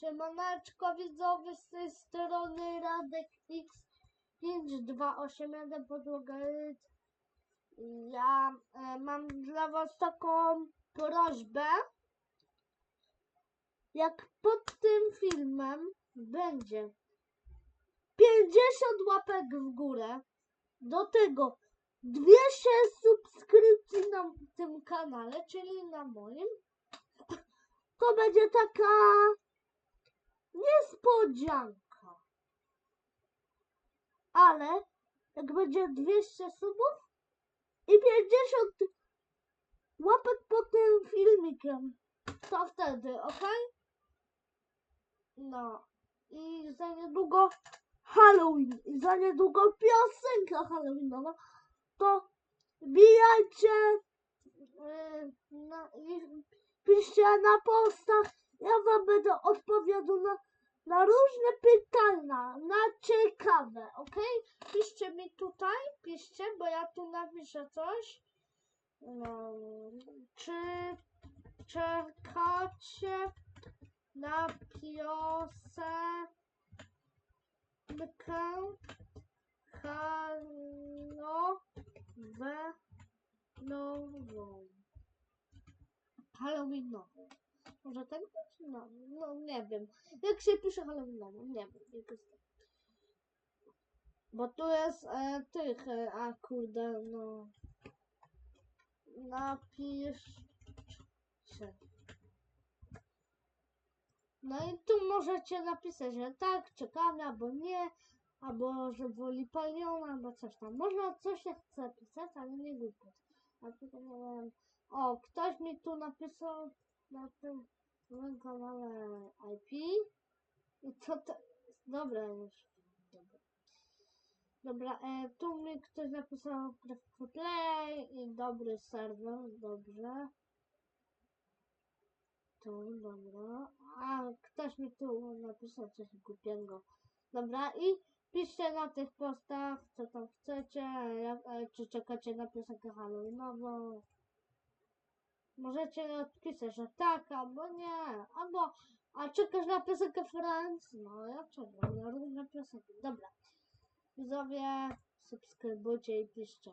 Siemaneczko widzowie z tej strony Radek X 5281 podłoga. Ja e, mam dla was taką prośbę. Jak pod tym filmem będzie 50 łapek w górę, do tego 200 subskrypcji na tym kanale, czyli na moim, to będzie taka niespodzianka. Ale jak będzie 200 subów i 50 łapek pod tym filmikiem, to wtedy, ok? No i za niedługo Halloween i za niedługo piosenka Halloweenowa, to wbijajcie yy, na, piszcie na postach, ja wam będę odpowiadał na, różne pytania, na ciekawe, ok? Piszcie mi tutaj, piszcie, bo ja tu napiszę coś. No, czy czekacie na piosenkę Halloweenową? Halloweenową. Może tak być? No, no nie wiem. Jak się pisze Halloweenową? Nie wiem. Jak. Bo tu jest e, tych, e, a kurde, no. Napiszcie. No i tu możecie napisać, że tak, czekamy, albo nie, albo że woli paliona, albo coś tam. Można coś się chce pisać, ale nie głupot. A tylko nie wiem. O, ktoś mi tu napisał na tym moim kanale IP. I co to? Dobra, już. Dobra. Dobra, e, tu mi ktoś napisał Grafiko Play i dobry serwer, dobrze. Tu, dobra. A, ktoś mi tu napisał coś głupiego. Dobra, i piszcie na tych postach, co tam chcecie, jak, e, czy czekacie na piosenkę Halloweenową. Możecie odpisać, że tak, albo nie, albo, a czekasz na piosenkę Friends? No, ja czekam na różne piosenki. Dobra, widzowie, subskrybujcie i piszcie.